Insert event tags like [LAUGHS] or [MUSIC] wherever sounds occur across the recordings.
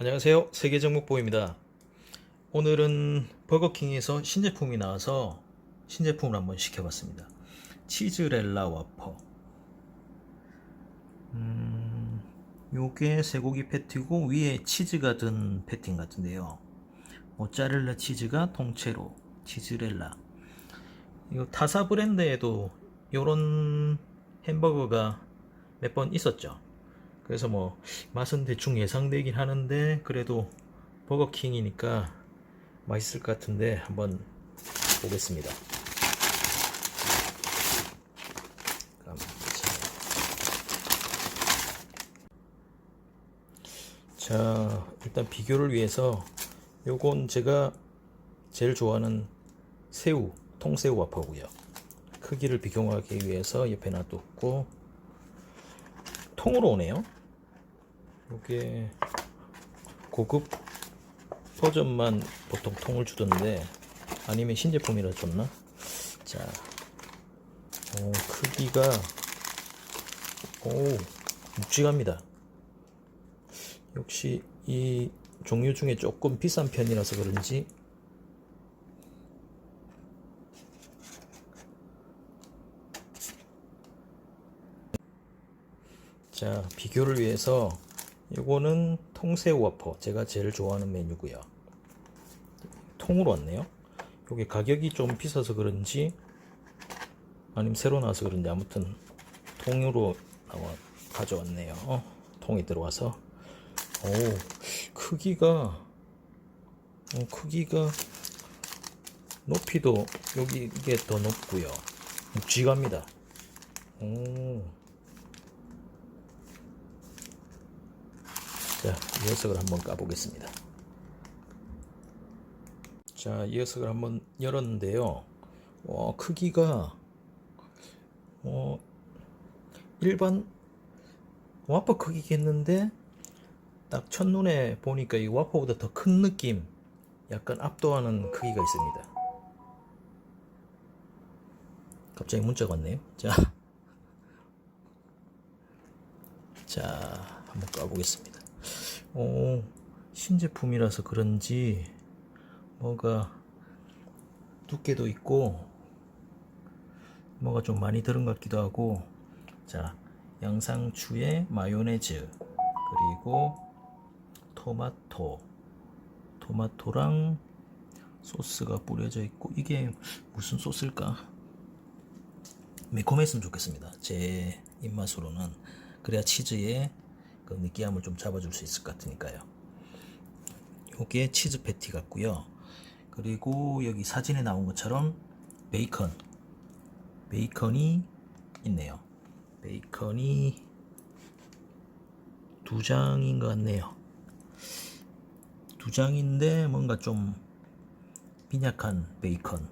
안녕하세요. 세계정목보입니다. 오늘은 버거킹에서 신제품이 나와서 신제품을 한번 시켜봤습니다. 치즈렐라 와퍼. 음, 요게 쇠고기 패티고 위에 치즈가 든것 같은데요. 모짜렐라 치즈가 통째로 치즈렐라. 이거 타사 브랜드에도 요런 햄버거가 몇 번 있었죠. 그래서 뭐 맛은 대충 예상되긴 하는데 그래도 버거킹이니까 맛있을 것 같은데 한번 보겠습니다. 자 일단 비교를 위해서 요건 제가 제일 좋아하는 새우 통새우 와퍼고요. 크기를 비교하기 위해서 옆에 놔뒀고 통으로 오네요 이게 고급 버전만 보통 통을 주던데 아니면 신제품이라 줬나? 자, 오, 크기가 오 묵직합니다. 역시 이 종류 중에 조금 비싼 편이라서 그런지 자 비교를 위해서 이거는 통새우 와퍼. 제가 제일 좋아하는 메뉴고요. 통으로 왔네요. 여기 가격이 좀 비싸서 그런지 아니면 새로 나와서 그런지 아무튼 통으로 나와 가져왔네요. 어, 통이 들어와서. 오 크기가 어, 크기가 높이도 여기 이게 더 높고요. 묵직합니다. 오 자, 이 녀석을 한번 까보겠습니다. 자, 이 녀석을 한번 열었는데요. 와, 크기가 어, 일반 와퍼 크기겠는데 딱 첫눈에 보니까 이 와퍼보다 더 큰 느낌 약간 압도하는 크기가 있습니다. 갑자기 문자가 왔네요. 자, [LAUGHS] 자, 한번 까보겠습니다. 오, 신제품이라서 그런지 뭐가 두께도 있고 뭐가 좀 많이 들은 것 같기도 하고. 자 양상추에 마요네즈 그리고 토마토. 토마토랑 소스가 뿌려져 있고 이게 무슨 소스일까? 매콤했으면 좋겠습니다. 제 입맛으로는. 그래야 치즈에 그 느끼함을 좀 잡아줄 수 있을 것 같으니까요. 요게 치즈 패티 같고요. 그리고 여기 사진에 나온 것처럼 베이컨, 베이컨이 있네요. 베이컨이 두 장인 것 같네요. 두 장인데 뭔가 좀 빈약한 베이컨.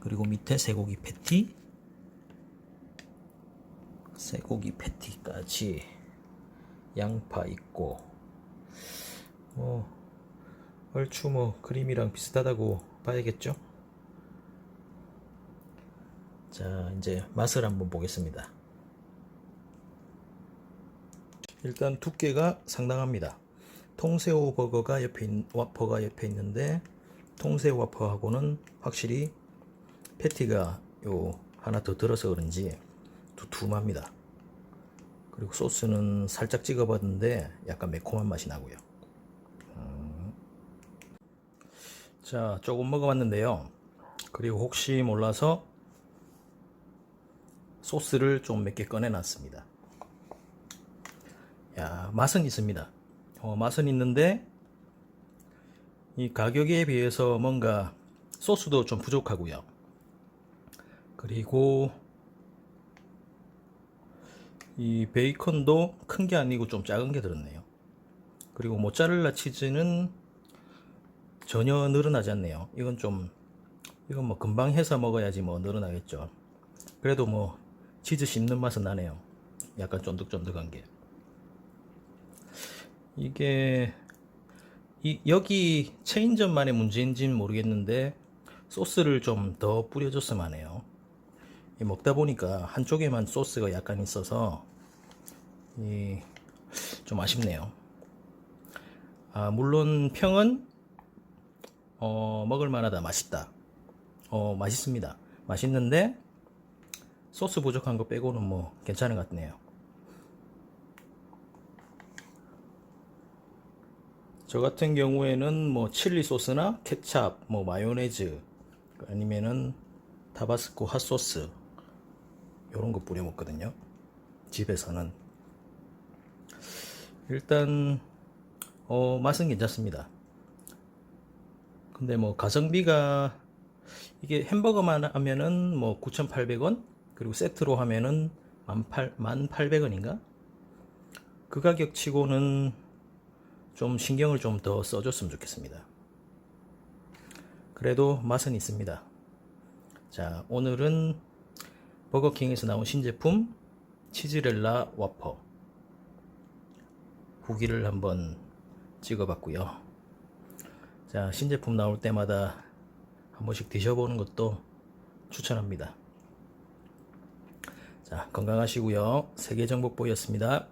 그리고 밑에 쇠고기 패티, 쇠고기 패티까지 양파 있고 뭐 얼추 뭐 그림이랑 비슷하다고 봐야겠죠? 자 이제 맛을 한번 보겠습니다. 일단 두께가 상당합니다. 통새우 버거가 옆에 있, 와퍼가 옆에 있는데 통새우 와퍼하고는 확실히 패티가 요 하나 더 들어서 그런지 두툼합니다. 그리고 소스는 살짝 찍어봤는데 약간 매콤한 맛이 나고요. 음. 자, 조금 먹어봤는데요. 그리고 혹시 몰라서 소스를 좀 몇 개 꺼내놨습니다. 야, 맛은 있습니다. 어, 맛은 있는데 이 가격에 비해서 뭔가 소스도 좀 부족하고요. 그리고 이 베이컨도 큰 게 아니고 좀 작은 게 들었네요. 그리고 모짜렐라 치즈는 전혀 늘어나지 않네요. 이건 좀 이건 뭐 금방 해서 먹어야지 뭐 늘어나겠죠. 그래도 뭐 치즈 씹는 맛은 나네요. 약간 쫀득쫀득한 게. 이게 이 여기 체인점만의 문제인지는 모르겠는데 소스를 좀 더 뿌려줬으면 하네요. 먹다 보니까 한쪽에만 소스가 약간 있어서 좀 아쉽네요. 아, 물론 평은 어, 먹을 만하다. 맛있다. 어, 맛있습니다. 맛있는데 소스 부족한 거 빼고는 뭐 괜찮은 것 같네요. 저 같은 경우에는 뭐 칠리 소스나 케찹, 뭐 마요네즈 아니면은 타바스코 핫소스 이런 거 뿌려 먹거든요. 집에서는 일단 어, 맛은 괜찮습니다. 근데 뭐 가성비가 이게 햄버거만 하면은 뭐 9,800원 그리고 세트로 하면은 18,800원인가? 그 가격 치고는 좀 신경을 좀 더 써줬으면 좋겠습니다. 그래도 맛은 있습니다. 자, 오늘은 버거킹에서 나온 신제품 치즈렐라 와퍼 후기를 한번 찍어봤고요. 자, 신제품 나올 때마다 한 번씩 드셔보는 것도 추천합니다. 자, 건강하시고요. 세계정복보였습니다.